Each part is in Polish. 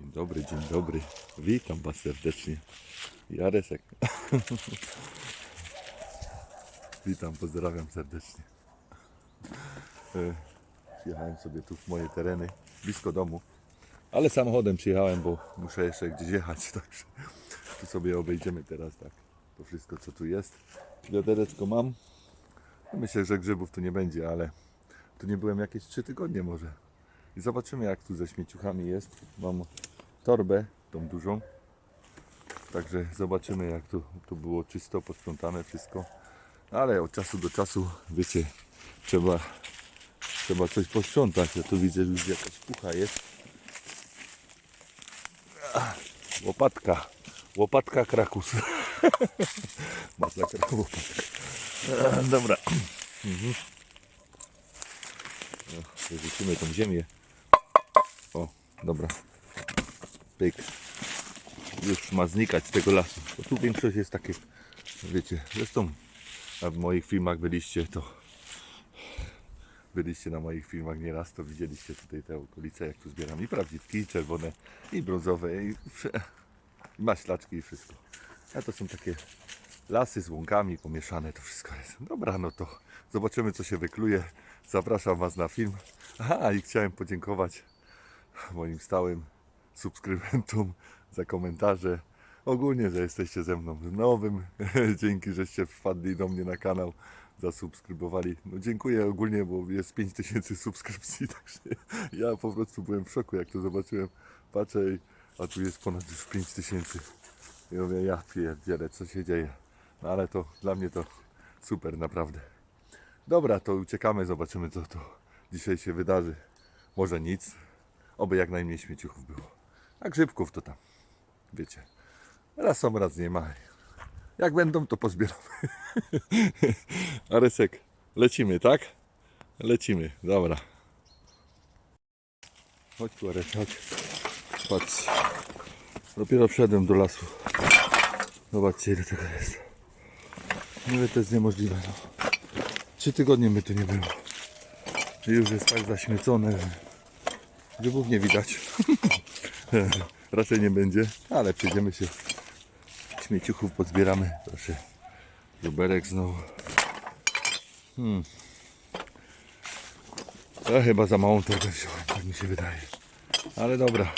Dzień dobry, dzień dobry. Witam Was serdecznie. Jaresek. Witam, pozdrawiam serdecznie. E, Przyjechałem sobie tu w moje tereny, blisko domu. Ale samochodem przyjechałem, bo muszę jeszcze gdzieś jechać, także tu sobie obejdziemy teraz tak. To wszystko co tu jest. Wiadereczko mam. Myślę, że grzybów tu nie będzie, ale tu nie byłem jakieś 3 tygodnie może. I zobaczymy jak tu ze śmieciuchami jest. Mam torbę, tą dużą. Także zobaczymy jak tu, tu było czysto, posprzątane wszystko. Ale od czasu do czasu, wiecie, trzeba, trzeba coś posprzątać. Ja tu widzę, że już jakaś pucha jest. Łopatka. Łopatka krakus. Masakra łopatka. Dobra. Mhm. O, Wyrzucimy tą ziemię. O, dobra. Już ma znikać z tego lasu. Bo tu większość jest takie, wiecie, zresztą w moich filmach byliście, to byliście na moich filmach nieraz, to widzieliście tutaj te okolice, jak tu zbieram i prawdziwki, i czerwone, i brązowe, i, i maślaczki i wszystko. A to są takie lasy z łąkami pomieszane, to wszystko jest. Dobra, no to zobaczymy co się wykluje. Zapraszam Was na film. Aha, i chciałem podziękować moim stałym subskrybentom za komentarze. Ogólnie, że jesteście ze mną nowym. Dzięki, żeście wpadli do mnie na kanał, zasubskrybowali. No dziękuję ogólnie, bo jest 5000 subskrypcji, także ja po prostu byłem w szoku, jak to zobaczyłem. Patrzę, a tu jest ponad już 5000. I mówię, ja pierdzielę, co się dzieje. No ale to dla mnie to super, naprawdę. Dobra, to uciekamy, zobaczymy co to dzisiaj się wydarzy. Może nic, oby jak najmniej śmieciuchów było. A grzybków to tam, wiecie, raz są, raz nie ma. Jak będą, to pozbieramy. Aresek, lecimy, tak? Lecimy, dobra. Chodź tu, Aresek, chodź. Patrz. Dopiero wszedłem do lasu. Zobaczcie, ile tego jest. Mówię, to jest niemożliwe. No. Trzy tygodnie mnie tu nie było. Już jest tak zaśmiecone, że grzybów nie widać. Raczej nie będzie, ale przejdziemy się. Śmieciuchów pozbieramy. Proszę. Luberek znowu. Hmm. Chyba za małą torbę wziąłem, tak mi się wydaje. Ale dobra.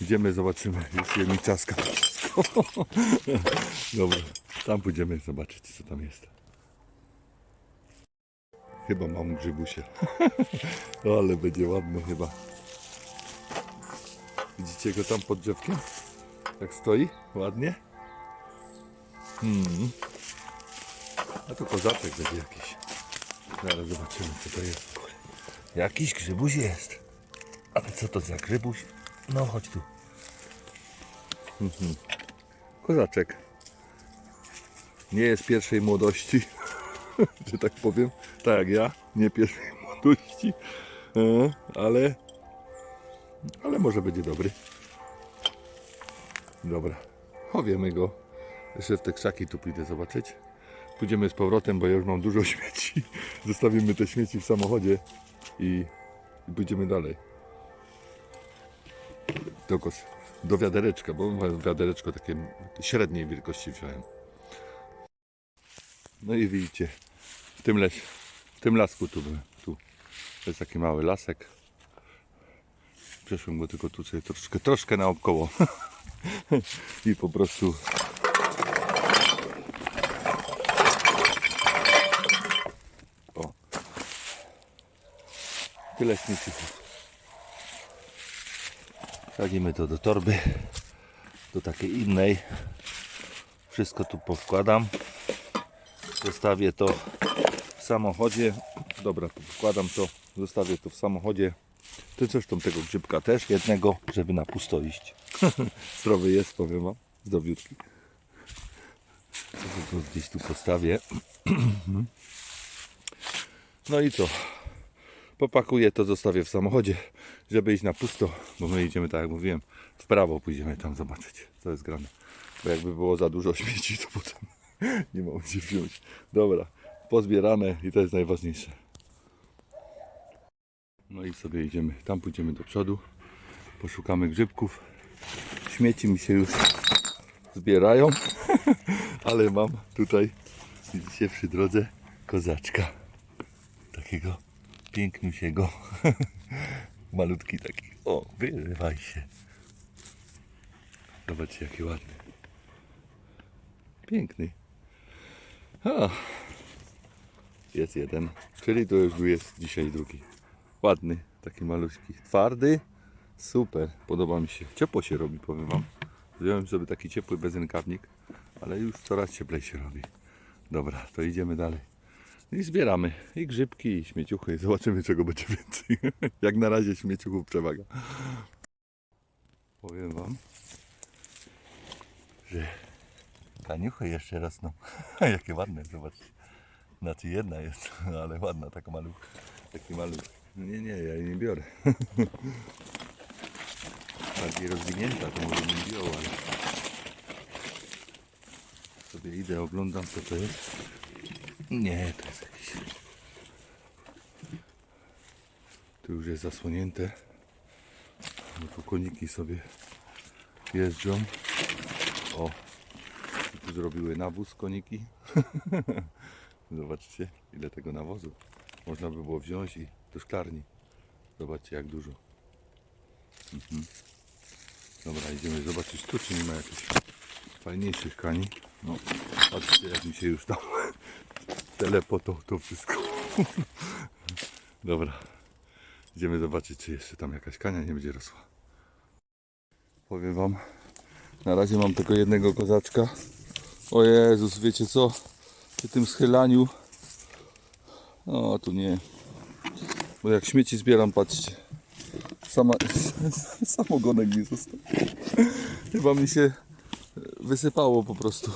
Idziemy, zobaczymy. Już je mi czaska. Dobra, tam pójdziemy zobaczyć, co tam jest. Chyba mam grzybusie. Ale będzie ładny chyba. Widzicie go tam pod drzewkiem? Tak stoi? Ładnie? Hmm. A to kozaczek będzie jakiś. Zaraz zobaczymy, co to jest. Jakiś grzybuś jest. Ale co to za grzybuś? No chodź tu. Mhm. Kozaczek. Nie jest pierwszej młodości, że tak powiem. Tak jak ja, nie pierwszej młodości, e, ale, ale może będzie dobry. Dobra, chowiemy go. Jeszcze w te krzaki tu pójdę zobaczyć. Pójdziemy z powrotem, bo ja już mam dużo śmieci. Zostawimy te śmieci w samochodzie i, i pójdziemy dalej. Do, kos- do wiadereczka, bo wiadereczko takie średniej wielkości wziąłem. No i widzicie, w tym, leś, w tym lasku tu byłem. Tu jest taki mały lasek. Przeszłem go tylko tu sobie troszkę, troszkę naokoło. I po prostu o tyle śmiecików. Wsadzimy to do torby, do takiej innej. Wszystko tu powkładam. Zostawię to w samochodzie. Dobra, wkładam to, zostawię to w samochodzie. Ty zresztą tego grzybka też, jednego, żeby na pusto iść. Zdrowy jest, powiem wam. Zdrowiutki. Go gdzieś tu postawię. No i co? Popakuję to, zostawię w samochodzie, żeby iść na pusto, bo my idziemy, tak jak mówiłem, w prawo pójdziemy tam zobaczyć, co jest grane. Bo jakby było za dużo śmieci, to potem nie mam gdzie wziąć. Dobra, pozbierane i to jest najważniejsze. No i sobie idziemy, tam pójdziemy do przodu. Poszukamy grzybków. Śmieci mi się już zbierają, ale mam tutaj, widzicie, przy drodze kozaczka. Takiego piękniusiego. Malutki taki. O, wyrywaj się. Zobaczcie, jaki ładny. Piękny. A, jest jeden. Czyli to już jest dzisiaj drugi. Ładny, taki maluśki. Twardy. Super, podoba mi się. Ciepło się robi, powiem wam. Wziąłem sobie taki ciepły bezrękawnik, ale już coraz cieplej się robi. Dobra, to idziemy dalej. I zbieramy i grzybki, i śmieciuchy. Zobaczymy, czego będzie więcej. Jak na razie śmieciuchów przewaga. Powiem wam, że kaniuchy jeszcze rosną. Jakie ładne, zobaczcie. Znaczy jedna jest, ale ładna, taka maluch, taki maluch. Nie, nie, ja jej nie biorę. Bardziej rozwinięta, to może bym wziął, ale sobie idę, oglądam co to jest. Nie, to jest jakiś... Tu już jest zasłonięte. No tu koniki sobie jeżdżą. O, tu zrobiły nawóz koniki. Zobaczcie, ile tego nawozu można by było wziąć i do szklarni. Zobaczcie, jak dużo. Mhm. Dobra, idziemy zobaczyć tu, czy nie ma jakichś fajniejszych kani. No, patrzcie, jak mi się już tam telepoto to wszystko. Dobra, idziemy zobaczyć, czy jeszcze tam jakaś kania nie będzie rosła. Powiem wam, na razie mam tylko jednego kozaczka. O Jezus, wiecie co? Przy tym schylaniu. O, tu nie. Bo jak śmieci zbieram, patrzcie. Sama, samogonek mi został. Chyba mi się wysypało po prostu.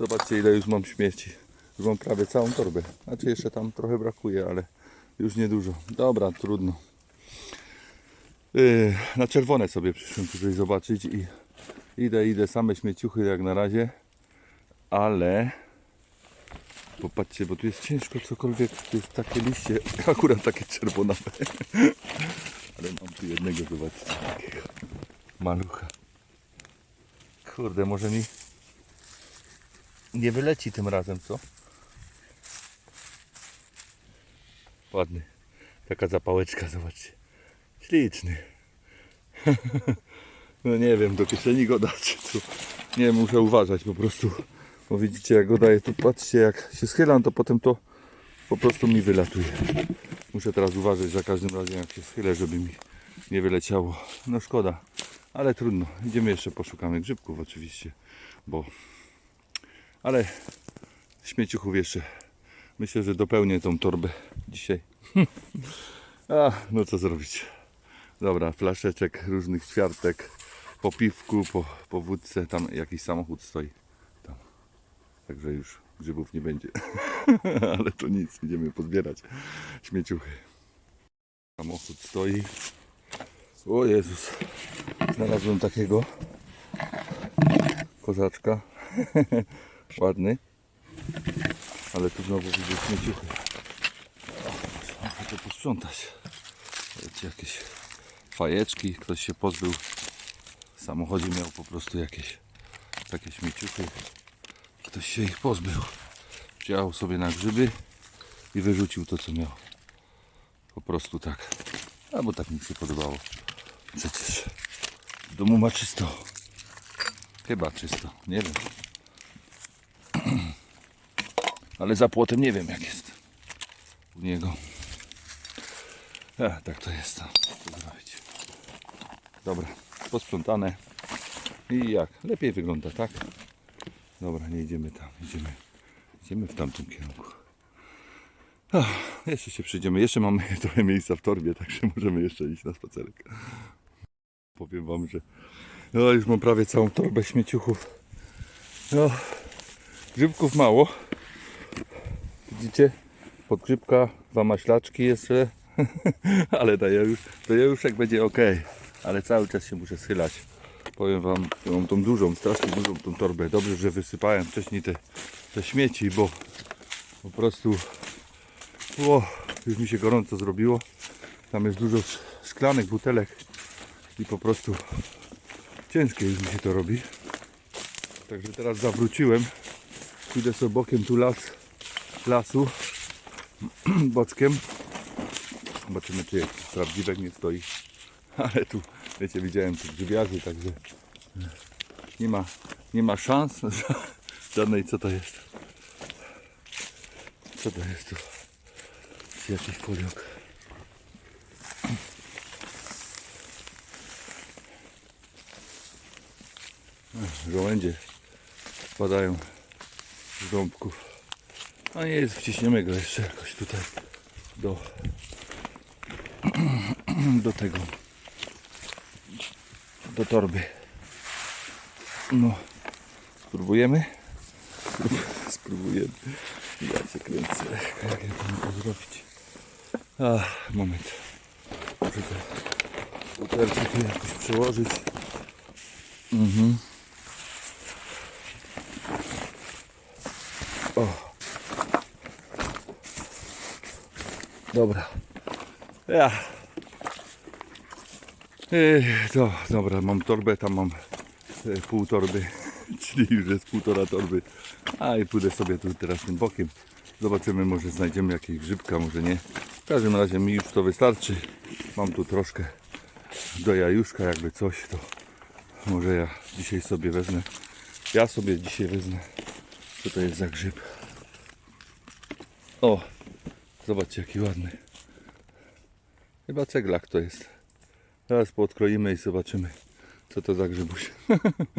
Zobaczcie ile już mam śmieci. Już mam prawie całą torbę. Znaczy jeszcze tam trochę brakuje, ale już niedużo. Dobra, trudno. Yy, na czerwone sobie przyszłem tutaj zobaczyć i idę, idę, same śmieciuchy jak na razie, ale popatrzcie, bo tu jest ciężko cokolwiek, tu jest takie liście, akurat takie czerwonawe, ale mam tu jednego, zobaczcie, takiego malucha. Kurde, może mi nie wyleci tym razem, co? Ładny, taka zapałeczka, zobaczcie, śliczny. No nie wiem, do kieszeni go dać. Nie, muszę uważać po prostu. Bo widzicie, jak go daję, to patrzcie, jak się schylam, to potem to po prostu mi wylatuje. Muszę teraz uważać za każdym razem, jak się schylę, żeby mi nie wyleciało. No szkoda, ale trudno. Idziemy jeszcze, poszukamy grzybków oczywiście, bo... Ale śmieciuchów jeszcze. Myślę, że dopełnię tą torbę dzisiaj. A, no co zrobić. Dobra, flaszeczek różnych ćwiartek, po piwku, po, po wódce, tam jakiś samochód stoi. Także już grzybów nie będzie. Ale to nic, idziemy pozbierać śmieciuchy. Samochód stoi. O Jezus, znalazłem takiego kozaczka. Ładny. Ale tu znowu widzę śmieciuchy. Muszę to posprzątać. Wiecie, jakieś fajeczki, ktoś się pozbył. W samochodzie miał po prostu jakieś takie śmieciuchy. Ktoś się ich pozbył. Wziął sobie na grzyby i wyrzucił to co miał. Po prostu tak. Albo tak mi się podobało. Przecież w domu ma czysto. Chyba czysto, nie wiem. Ale za płotem nie wiem jak jest u niego. E, tak to jest. Co zrobić? Dobra, posprzątane. I jak? Lepiej wygląda, tak? Dobra, nie idziemy tam. Idziemy, idziemy w tamtym kierunku. Ach, jeszcze się przyjdziemy. Jeszcze mamy trochę miejsca w torbie, także możemy jeszcze iść na spacerek. Powiem wam, że no, już mam prawie całą torbę śmieciuchów. No, grzybków mało. Widzicie? Podgrzybka, dwa maślaczki jeszcze. Ale daję już, daję już jak będzie ok. Ale cały czas się muszę schylać. Powiem wam, mam tą dużą, strasznie dużą tą torbę. Dobrze, że wysypałem wcześniej te, te śmieci, bo po prostu o, już mi się gorąco zrobiło. Tam jest dużo sz- szklanek, butelek. i po prostu ciężkie już mi się to robi. Także teraz zawróciłem. Pójdę sobie bokiem tu las, lasu, boczkiem. Zobaczymy, czy jest prawdziwek nie stoi. Ale tu, wiecie, widziałem tu grzybiarzy, także nie ma, nie ma szans żadnej. Co to jest? Co to jest tu? Jakiś poliok. Ech, Żołędzie spadają z gąbków. A nie jest, wciśniemy go jeszcze jakoś tutaj do, do tego, do torby. No, spróbujemy? Sprób- Spróbujemy. Ja się kręcę. Jak ja to mogę zrobić? Ach, moment. Muszę te tu jakoś przełożyć. Mhm. O. Dobra. Ja. To dobra, mam torbę, tam mam e, pół torby, czyli już jest półtora torby. A i pójdę sobie tu teraz tym bokiem. Zobaczymy, może znajdziemy jakieś grzybka, może nie. W każdym razie mi już to wystarczy. Mam tu troszkę do jajuszka, jakby coś, to może ja dzisiaj sobie wezmę. Ja sobie dzisiaj wezmę. Co to jest za grzyb? O, zobaczcie jaki ładny. Chyba ceglak to jest. Teraz podkroimy i zobaczymy, co to za grzybuś.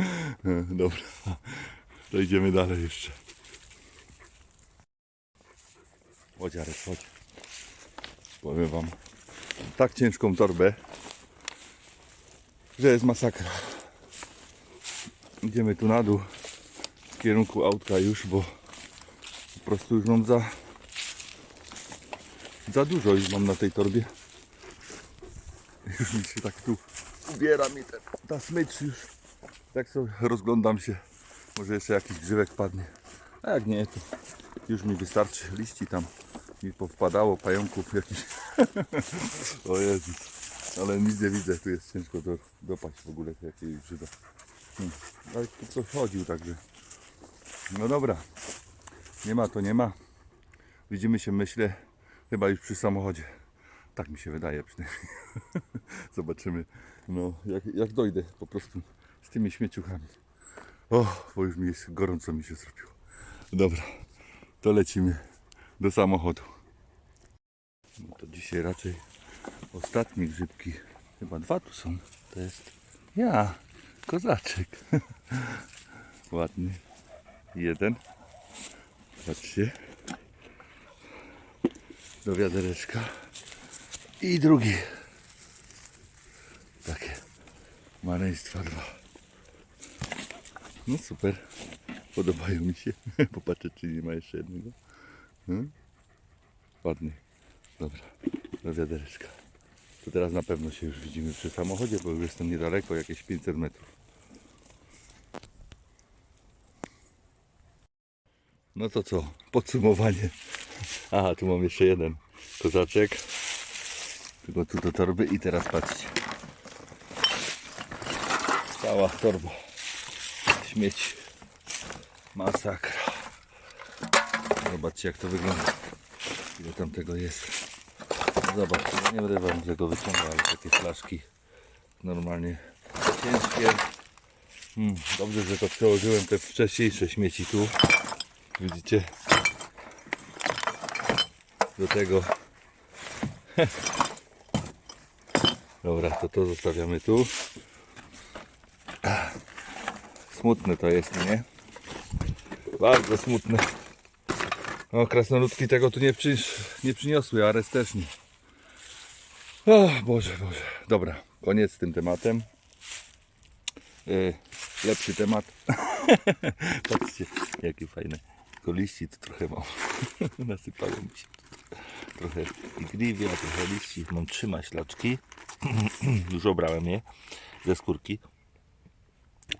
Dobra, to idziemy dalej jeszcze. Chodź Jarek, chodź. Powiem wam, tak ciężką torbę, że jest masakra. Idziemy tu na dół w kierunku autka już, bo po prostu już mam za za dużo już mam na tej torbie. Już mi się tak tu ubiera mi ten, ta smycz już. Tak sobie rozglądam się. Może jeszcze jakiś grzywek padnie. A jak nie, to już mi wystarczy liści tam. Mi powpadało pająków jakiś. o Jezus. Ale nic nie widzę. Tu jest ciężko do, dopaść w ogóle jakiegoś grzyba. Hmm. Ale tu coś chodził także. No dobra. Nie ma to nie ma. Widzimy się myślę chyba już przy samochodzie. Tak mi się wydaje przynajmniej. Zobaczymy. No, jak, jak dojdę po prostu z tymi śmieciuchami. O, bo już mi jest gorąco mi się zrobiło. Dobra, to lecimy do samochodu. No to dzisiaj raczej ostatnie grzybki. Chyba dwa tu są. To jest ja, kozaczek. Ładny. Jeden. Patrzcie. Do wiadereczka. I drugi. Takie maleństwa dwa. No super. Podobają mi się. Popatrzę czy nie ma jeszcze jednego. Hmm? Ładny. Dobra. Do wiadereczka. To teraz na pewno się już widzimy przy samochodzie, bo już jestem niedaleko, jakieś 500 metrów. No to co? Podsumowanie. Aha, tu mam jeszcze jeden kozaczek. Tylko tu do torby i teraz patrzcie. Cała torba. Śmieci. Masakra. Zobaczcie jak to wygląda. Ile tam tego jest. Zobaczcie, ja nie będę wam tego wyciągał, ale takie flaszki normalnie ciężkie. Hmm, dobrze, że to przełożyłem te wcześniejsze śmieci tu. Widzicie? Do tego. Dobra, to to zostawiamy tu. Smutne to jest, no nie? Bardzo smutne. O, krasnoludki tego tu nie, przy, nie przyniosły, też nie. O, Boże, Boże. Dobra, koniec z tym tematem. Yy, lepszy temat. Patrzcie, jakie fajne. Tylko liści tu trochę mam. Nasypało mi się. Trochę igriwia, trochę liści. Mam trzy maślaczki. Już obrałem je ze skórki,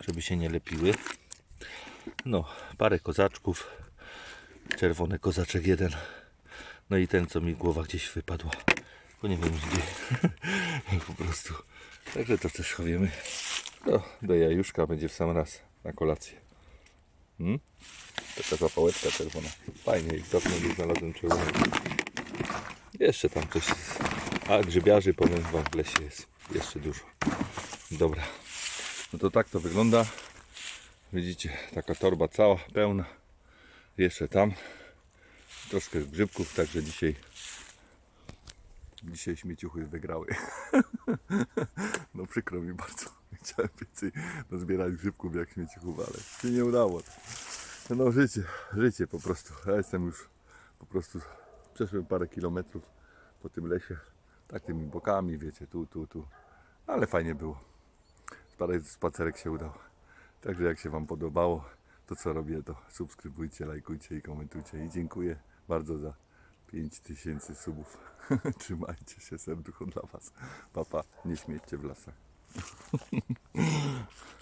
żeby się nie lepiły. No, parę kozaczków. Czerwony kozaczek jeden. No i ten, co mi głowa gdzieś wypadła. bo nie wiem gdzie. po prostu. Także to też chowiemy. Do, do jajuszka będzie w sam raz na kolację. Hmm? Taka zapałeczka czerwona. Fajnie, dawno nie znalazłem czerwonej. Jeszcze tam coś jest. A grzybiarzy powiem wam w lesie jest jeszcze dużo. Dobra. No to tak to wygląda. Widzicie, taka torba cała, pełna. Jeszcze tam. Troszkę grzybków, także dzisiaj dzisiaj śmieciuchy wygrały. No przykro mi bardzo. Chciałem więcej nazbierać grzybków jak śmieciuchów, ale się nie udało. No życie, życie po prostu. Ja jestem już po prostu przeszłem parę kilometrów po tym lesie. Tak tymi bokami, wiecie, tu, tu, tu. Ale fajnie było. Parę spacerek się udał. Także jak się Wam podobało, to co robię, to subskrybujcie, lajkujcie i komentujcie. I dziękuję bardzo za 5000 subów. Trzymajcie się, serducho dla Was. Papa, nie śmiećcie w lasach.